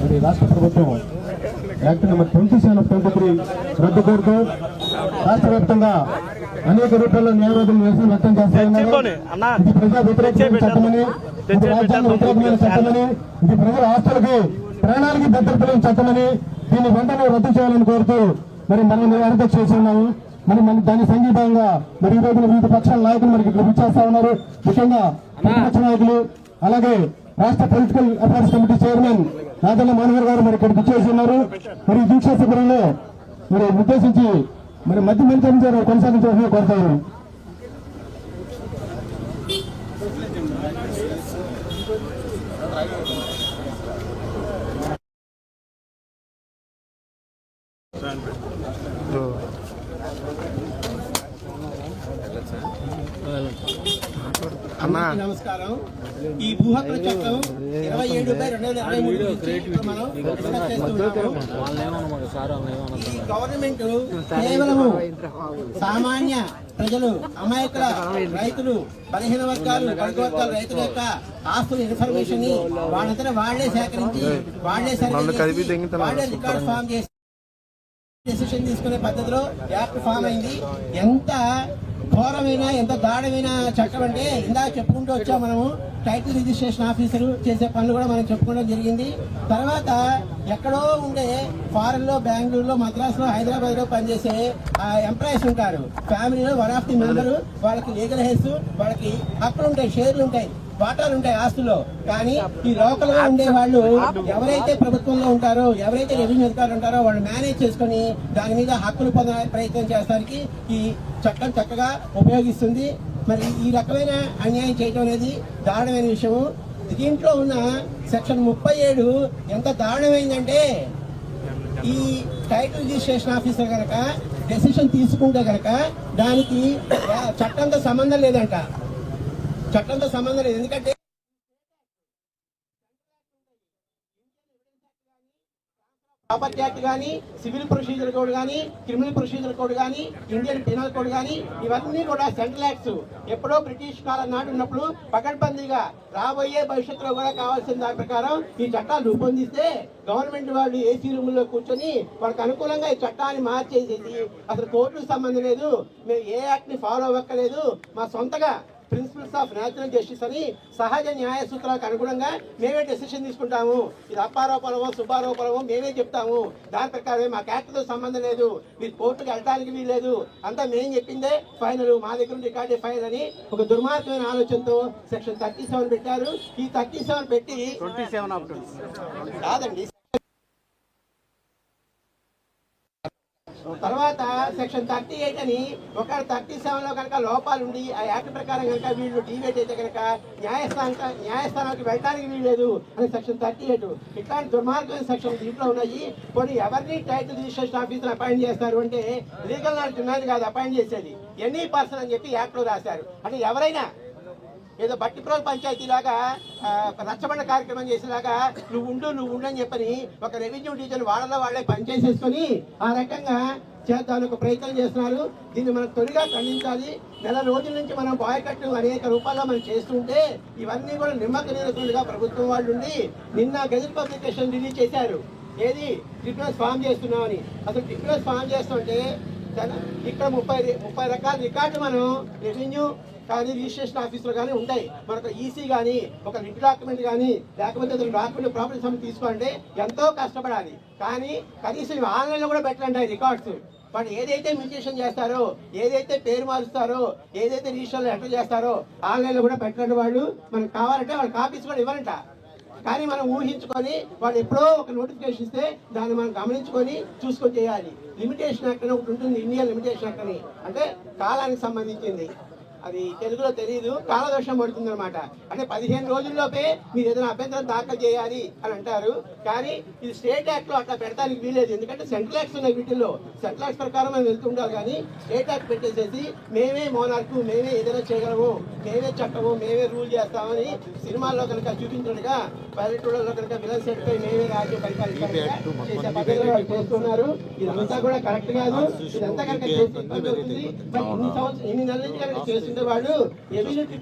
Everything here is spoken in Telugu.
మరి రాష్ట్ర ప్రభుత్వం act number twenty seven of twenty three రద్దు కోరుతూ రాష్ట్ర వ్యాప్తంగా అనేక రూపాయల న్యాయవాదులు నిరసన వ్యక్తం చేస్తా ఉన్నారు. ఇది ప్రజా వ్యతిరేకమైన చట్టమని ఇది రాజ్యాంగ వ్యతిరేకమైన చట్టమని ఇది ప్రజల ఆస్తులకి ప్రాణాలకి భద్రత లేని చట్టమని దీన్ని వెంటనే రద్దు చేయాలని కోరుతూ మరి మనం అర్థం చేసి ఉన్నాము. మరి మన దాని సంగీతంగా మరి ఈ రోజున వివిధ పక్షాల నాయకులు మనకి ఇక్కడ ఉన్నారు. ముఖ్యంగా నాయకులు అలాగే రాష్ట్ర political affairs committee chairman Nadendla Manohar garu మరి ఇక్కడ పిచ్చేసి ఉన్నారు మరి దీక్షా శిబిరంలో మరి ఉద్దేశించి మరి మధ్య మంత్రి కొనసాగించవలసిన కోరుతాను అందరికీ నమస్కారం. ఈ భూ హక్కుల చట్టం ఇరవై ఏడు బై రెండు వేల ఇరవై మూడు నుంచి ఇప్పుడు మనం డిస్కస్ చేస్తున్నాము. ఈ గవర్నమెంట్ కేవలము సామాన్య ప్రజలు అమాయకుల రైతులు బలహీన వర్గాలు బడుగు వర్గాల రైతుల యొక్క ఆస్తుల ఇన్ఫర్మేషన్ని వాళ్ళంతా వాళ్ళే సేకరించి వాళ్ళే చేసి, వాళ్ళే రికార్డ్ ఫామ్ చేసి డెసిషన్ తీసుకునే పద్ధతిలో యాక్ట్ ఫామ్ అయింది. ఎంత ఘోరమైన ఎంత దాడమైన చట్టం అంటే ఇందాక చెప్పుకుంటూ వచ్చాం మనము. టైటిల్ రిజిస్ట్రేషన్ ఆఫీసర్ చేసే పనులు కూడా మనం చెప్పుకోవడం జరిగింది. తర్వాత ఎక్కడో ఉండే ఫారెన్లో బెంగళూరులో మద్రాసులో హైదరాబాద్లో పనిచేసే ఎంప్లాయీస్ ఉంటారు. ఫ్యామిలీలో వన్ ఆఫ్ ది మెంబరు వాళ్ళకి లీగల్ హెల్త్ వాళ్ళకి హక్కులు ఉంటాయి షేర్లు ఉంటాయి. వాటాలు ఉంటాయి ఆస్తుల్లో కానీ ఈ లోకల్గా ఉండే వాళ్ళు ఎవరైతే ప్రభుత్వంలో ఉంటారో ఎవరైతే రెవెన్యూ అధికారులు ఉంటారో వాళ్ళు మేనేజ్ చేసుకుని దాని మీద హక్కులు పొందే ప్రయత్నం చేస్తానికి ఈ చట్టం చక్కగా ఉపయోగిస్తుంది. మరి ఈ రకమైన అన్యాయం చేయడం అనేది దారుణమైన విషయము. దీంట్లో ఉన్న సెక్షన్ ముప్పై ఏడు ఎంత దారుణమైందంటే ఈ టైటిల్ రిజిస్ట్రేషన్ ఆఫీసర్ గనక డెసిషన్ తీసుకుంటే గనక దానికి చట్టంతో సంబంధం లేదంట. చట్టంతో సంబంధం లేదు. ఎందుకంటే ప్రాపర్టీ యాక్ట్ కానీ సివిల్ ప్రొసీజర్ కోడ్ కానీ క్రిమినల్ ప్రొసీజర్ కోడ్ కానీ ఇండియన్ పినల్ కోడ్ కానీ ఇవన్నీ కూడా సెంట్రల్ యాక్ట్స్. ఎప్పుడో బ్రిటిష్ కాలం నాటి ఉన్నప్పుడు పకడ్బందీగా రాబోయే భవిష్యత్తులో కూడా కావాల్సిన దాని ప్రకారం ఈ చట్టాలు రూపొందిస్తే గవర్నమెంట్ వాళ్ళు ఏసీ రూమ్లో కూర్చొని వాళ్ళకి అనుకూలంగా ఈ చట్టాన్ని మార్చేసేసి అసలు కోర్టుకు సంబంధం లేదు. మేము ఏ యాక్ట్ని ఫాలో అవ్వక్కలేదు మా సొంతగా ప్రిన్సిపల్స్ ఆఫ్ న్యాచురల్ జస్టిస్ అని సహజ న్యాయ సూత్రాలకు అనుగుణంగా మేమే డెసిషన్ తీసుకుంటాము. ఇది అప్పారోపణమో శుభారోపణమో మేమే చెప్తాము. దాని ప్రకారమే మా తో సంబంధం లేదు. మీరు కోర్టుకు వెళ్ళడానికి వీల్లేదు అంతా మేం చెప్పిందే ఫైనల్ మా దగ్గర రికార్డే ఫైల్ అని ఒక దుర్మార్గమైన ఆలోచనతో సెక్షన్ థర్టీ సెవెన్ పెట్టారు. ఈ థర్టీ సెవెన్ పెట్టి కాదండి. తర్వాత సెక్షన్ థర్టీ ఎయిట్ అని ఒక థర్టీ సెవెన్లో కనుక లోపాలు ఉండి ఆ యాక్ట్ ప్రకారం కనుక వీళ్ళు డివేట్ అయితే కనుక న్యాయస్థానం న్యాయస్థానానికి వెళ్ళడానికి వీల్లేదు అని సెక్షన్ థర్టీ ఎయిట్ ఇట్లాంటి దుర్మార్గమైన సెక్షన్ దీంట్లో ఉన్నాయి. కొన్ని ఎవరిని టైటిల్ రిజిస్ట్రేషన్ ఆఫీసర్ అపాయింట్ చేస్తారు అంటే లీగల్ నాలెడ్జ్ ఉన్నది కాదు అపాయింట్ చేసేది. ఎనీ పర్సన్ అని చెప్పి యాక్ట్లో రాశారు. అంటే ఎవరైనా ఏదో బట్టిప్రోల్ పంచాయతీ లాగా ఒక రచ్చబండ కార్యక్రమం చేసేలాగా నువ్వు ఉండు నువ్వు ఉండని అని చెప్పని ఒక రెవెన్యూ డివిజన్ వాళ్ళలో వాళ్ళే పనిచేసేసుకొని ఆ రకంగా చేద్దానికి ఒక ప్రయత్నం చేస్తున్నారు. దీన్ని మనం తొలిగా ఖండించాలి. నెల రోజుల నుంచి మనం బాయ్కట్లు అనేక రూపాల్లో మనం చేస్తుంటే ఇవన్నీ కూడా నిమ్మక నీరుగా ప్రభుత్వం వాళ్ళు ఉండి నిన్న గెజిట్ పబ్లికేషన్ రిలీజ్ చేశారు. ఏది? ట్రిబ్యునల్స్ ఫామ్ చేస్తున్నామని. అసలు ట్రిబ్యునల్స్ ఫామ్ చేస్తుంటే ఇక్కడ ముప్పై ముప్పై రకాల రికార్డు మనం రెవెన్యూ కానీ రిజిస్ట్రేషన్ ఆఫీసులు కానీ ఉంటాయి. మనకు ఈసీ కానీ ఒక లింక్ డాక్యుమెంట్ కానీ లేకపోతే డాక్యుమెంట్ ప్రాపర్టీ సమ్ తీసుకోండి ఎంతో కష్టపడాలి. కానీ కనీసం ఆన్లైన్లో కూడా పెట్టండి రికార్డ్స్. వాళ్ళు ఏదైతే మ్యూటేషన్ చేస్తారో ఏదైతే పేరు మారుస్తారో ఏదైతే రిజిస్టర్లో ఎంటర్ చేస్తారో ఆన్లైన్లో కూడా పెట్టండి వాళ్ళు మనకు కావాలంటే వాళ్ళ కాపీస్ కూడా ఇవ్వరంట కానీ మనం ఊహించుకొని వాళ్ళు ఎప్పుడో ఒక నోటిఫికేషన్ ఇస్తే దాన్ని మనం గమనించుకొని చూసుకొని చేయాలి. లిమిటేషన్ యాక్ట్ అని ఒకటి ఉంటుంది ఇండియన్ లిమిటేషన్ యాక్ట్ అని. అంటే కాలానికి సంబంధించింది. అది తెలుగులో తెలియదు కాలదోషం పడుతుంది అనమాట అంటే పదిహేను రోజుల్లోపే మీరు ఏదైనా అభ్యంతరం దాఖలు చేయాలి అని అంటారు. కానీ ఇది స్టేట్ యాక్ట్లో అట్లా పెడతానికి వీలేదు ఎందుకంటే సెంట్రల్ యాక్ట్స్ ఉన్నాయి వీటిల్లో. సెంట్రల్ యాక్ట్స్ ప్రకారం మనం వెళ్తుండాలి కానీ స్టేట్ యాక్ట్ పెట్టేసేసి మేమే మోనార్కు మేమే ఏదైనా చేయగలము మేమే చట్టము మేమే రూల్ చేస్తామని సినిమాల్లో కనుక చూపించినట్టుగా పల్లెటూళ్ళలో కనుక విలన్ సెట్ పై మేమే రాజ్యం వాళ్ళు చేస్తున్నారు. ఇదంతా కూడా కరెక్ట్ కాదు. ఇదంతా కనుక చేసి ఇబ్బంది అవుతుంది మరి ఇన్ని సంవత్సరం ఇన్ని నెలల నుంచి కనుక చేస్తుండే వాళ్ళు ఎమ్యూనిటీ